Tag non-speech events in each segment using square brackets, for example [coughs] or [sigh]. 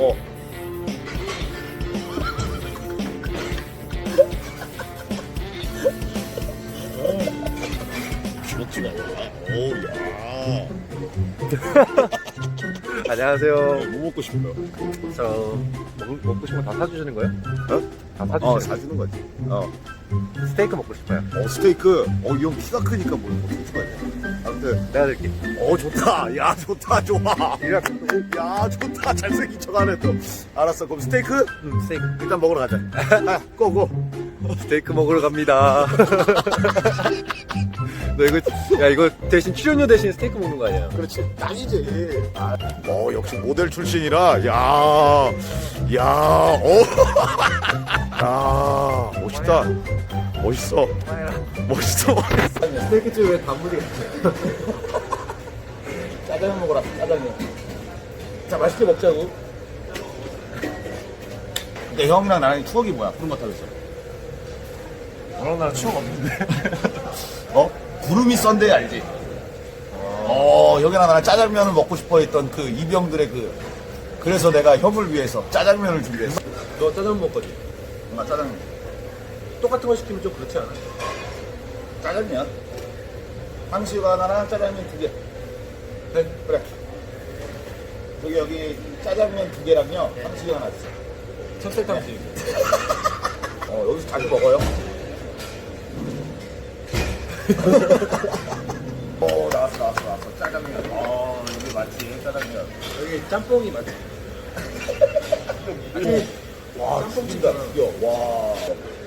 어. 주먹지가 오야. 안녕하세요. 뭐 먹고 싶어요? 저 먹, 먹고 싶은 거 다 사주시는 거예요? 어? 다어 사주시는 사주는 거지. 어. 거 스테이크 먹고 싶어요. 어 스테이크. 어이 형 키가 크니까 뭐 먹고 싶어야 돼. 아무튼 내가 드릴게. 어 좋다. 야 좋다 좋아. 야 좋다. 잘생긴 척하네 또. 알았어. 그럼 스테이크 음, 스테이크. 일단 먹으러 가자. [laughs] 아, 고고. 스테이크 먹으러 갑니다. [laughs] 너 이거 야 이거 대신 출연료 대신 스테이크 먹는 거 아니야? 그렇지. 딱이지. 아, 어 역시 모델 출신이라. 야, 야, 어. [laughs] 야 멋있다. 멋있어. 멋있어. 스테이크 집에 왜 단무지 같아? [laughs] 짜장면 먹어라. 짜장면. 자 맛있게 먹자고. 근데 형이랑 나랑 추억이 뭐야? 구름 같다고 했어. 너랑 나랑 추억 없는데. [laughs] 어? 구름이 썬데이 알지? 어, 형이랑 나랑 짜장면을 먹고 싶어 했던 그 이병들의 그, 그래서 내가 형을 위해서 짜장면을 준비했어. 너 짜장면 먹거지? 뭔가 짜장면. 똑같은 거 시키면 좀 그렇지 않아? 짜장면. 황식 하나랑 짜장면 두 개. 네. 그래. 여기, 여기 짜장면 두 개랑요, 황식 하나 주세요. 찹쌀 탕수육. [laughs] 어, 여기서 자주 먹어요. [laughs] 어, 나왔어, 나왔어, 나왔어. 짜장면. 어, 이게 맞지, 짜장면. 여기 짬뽕이 맞지? 와, 짬뽕 진짜. 와.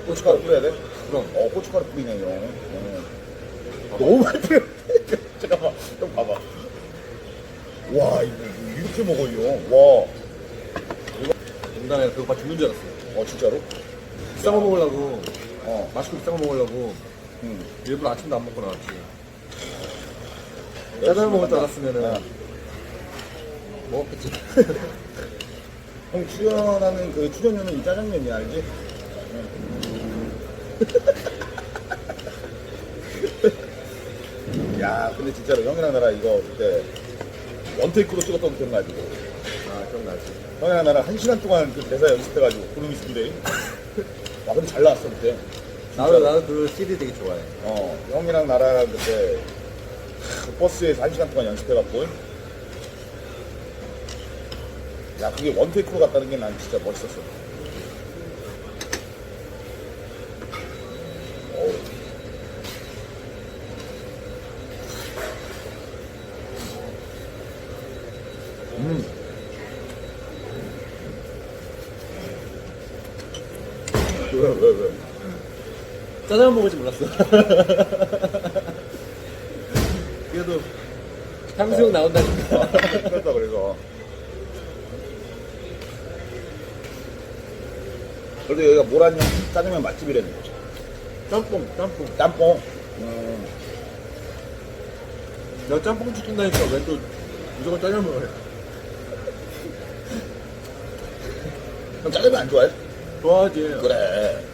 고춧가루 뿌려야 돼? 그럼. 어, 고춧가루 뿌리네, 형. 어. 너무 많이 뿌려. [laughs] 잠깐만, 형 봐봐. 와, 이거 이렇게 먹어요. 와. 농담에 그거 봐 죽는 줄 알았어. 어, 진짜로? 비싼 거 먹으려고, 어. 맛있고 비싼 거 먹으려고 응. 일부러 아침도 안 먹고 나왔지. 짜장면 먹을 줄 알았으면은 어. 먹었겠지. [laughs] 형 출연하는 그 출연료는 이 짜장면이 알지? [laughs] 야, 근데 진짜로 형이랑 나랑 이거 그때 원테이크로 찍었던 거 기억나지? 아 기억나지. 형이랑 나랑 한 시간 동안 그 대사 연습해가지고 구름이 순대. 와, 근데 잘 나왔어 그때. 나도 나도 그 CD 되게 좋아해. 어, 형이랑 나랑 그때 그 버스에서 한 시간 동안 연습해갖고. 야, 그게 원테이크로 갔다는 게 난 진짜 멋있었어. 왜, 왜, 왜? 짜장면 먹을 줄 몰랐어. 그래도 탕수육 나온다니까. 그랬다 그래서 그래도 여기가 모란형 짜장면 맛집이라는 거지 짬뽕, 짬뽕. 짬뽕 음, 내가 짬뽕 시킨다니까 왜 또 무조건 짜장면을 해? 형 짜장면 안 좋아해? 좋아하지. 그래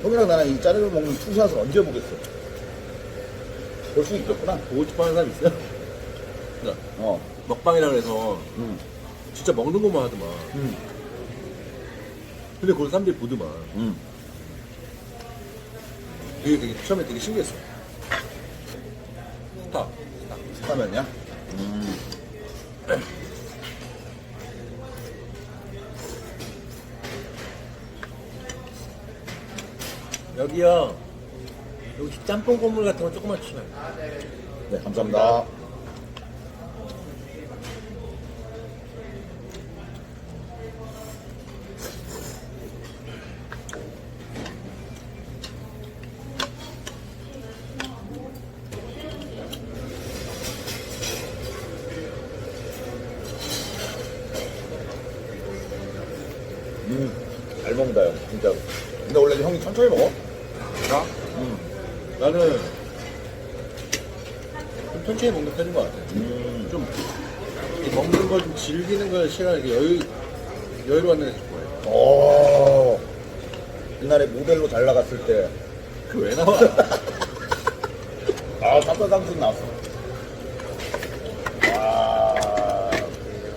형이랑 나랑 이 짜장면 먹는 투샷을 언제 보겠어 볼 수 있겠구나 보고 싶어 하는 사람 있어요? 그러니까 어 먹방이라 그래서 음. 진짜 먹는 것만 하더만. 음. 근데 그걸 사람들이 보더만. 음. 그게 되게 처음에 되게 신기했어. 스타. 스타. 라면이야? 음. 여기요. 여기 짬뽕 국물 같은 거 조금만 주시면. 네 감사합니다 음, 잘 먹는다 형 진짜로 근데 원래 형이 천천히 먹어? 나? 음. 나는 좀 천천히 먹는 편인 것 같아. 음. 좀이 먹는 걸 좀 즐기는 걸 싫어하는 여유 여유로운 애 좋아해. 오. 옛날에 모델로 잘 나갔을 때, 그 왜 나와? [laughs] 아, tap사상승 나왔어. 와,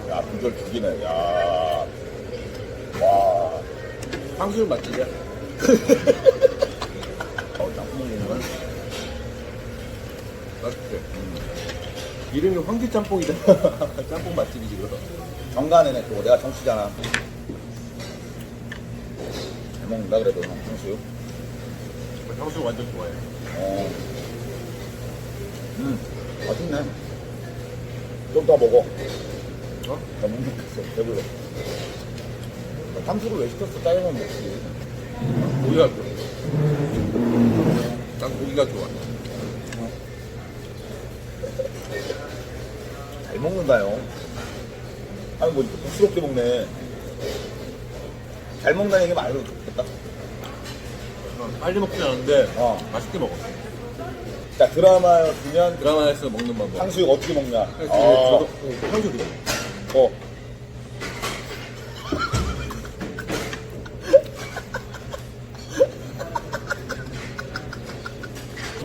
야, 비주얼 죽이네. 야. 와. 탕수육 맛집이야. [laughs] 어, 짬뽕 먹는 건 맛있대. 이름이 황기 짬뽕이다. [laughs] 짬뽕 맛집이지 그거. 정간에네 그거 내가 정치잖아. 잘 먹는다 그래도 형 탕수육. 탕수육 완전 좋아해. 어. 음, 맛있네. 좀 더 먹어. 어? 나못 먹겠어. 배불러. 탕수육을 왜 시켰어? 짜장면 먹지. 고기가 좋아. 난 고기가 좋아. 잘 먹는다요. 아니 뭐 부스럽게 먹네. 잘 먹는다는 얘기 말해도 좋겠다. 빨리 먹진 않은데 어. 맛있게 먹어. 자 드라마 보면 드라마에서 먹는 방법. 탕수육 어떻게 먹냐. 아, 저도 탕수육. 어.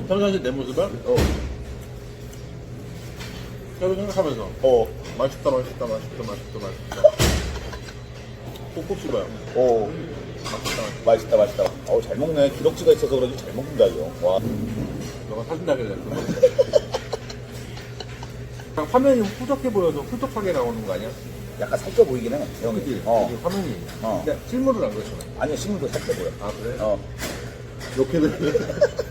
평상시 내 모습을 어. 계속 생각하면서 어. 맛있다 맛있다 맛있다 맛있다 맛있다. 콕콕 씹어요. 어. 맛있다. 맛있다 맛있다. 어우 잘 먹네. 기럭지가 있어서 그런지 잘 먹는다 이거. 와. 너가 사준다길래 그런 거. [laughs] 그냥 화면이 후적해 보여서 후적하게 나오는 거 아니야? 약간 살쪄 보이긴 해. 형이. 그지? 어. 그게 화면이. 어. 근데 실물은 안 그렇잖아. 아니야 식물도 살쪄 보여. 아 그래? 어. 이렇게 되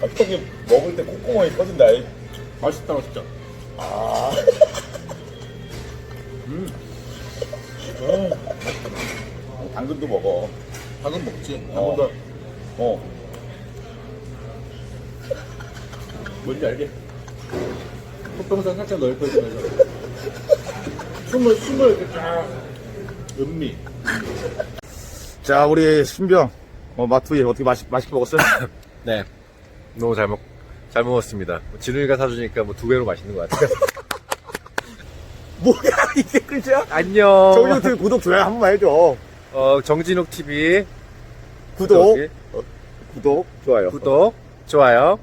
아, 형이 먹을 때 콧구멍이 터진다. 이. 맛있다 맛있다. 아. [laughs] 음. 어, 당근도 먹어. 당근 먹지. 어. 당근도 어. 뭔지 알게? 콧병상 살짝 넓혀지면서 숨을 숨을 이렇게 쫙 음미. 자 우리 신병. 어 마투이 어떻게 맛있 맛있게 먹었어요? [coughs] 네. 너무 잘 먹, 잘 먹었습니다. 진우이가 사주니까 뭐 두 배로 맛있는 것 같아요. [laughs] 뭐야 이게 끝이야? 안녕. 저기 유튜브 구독 좋아요 한 번만 해줘. 어, 정진욱 TV. 구독. 저기, 구독 좋아요. 구독, 좋아요.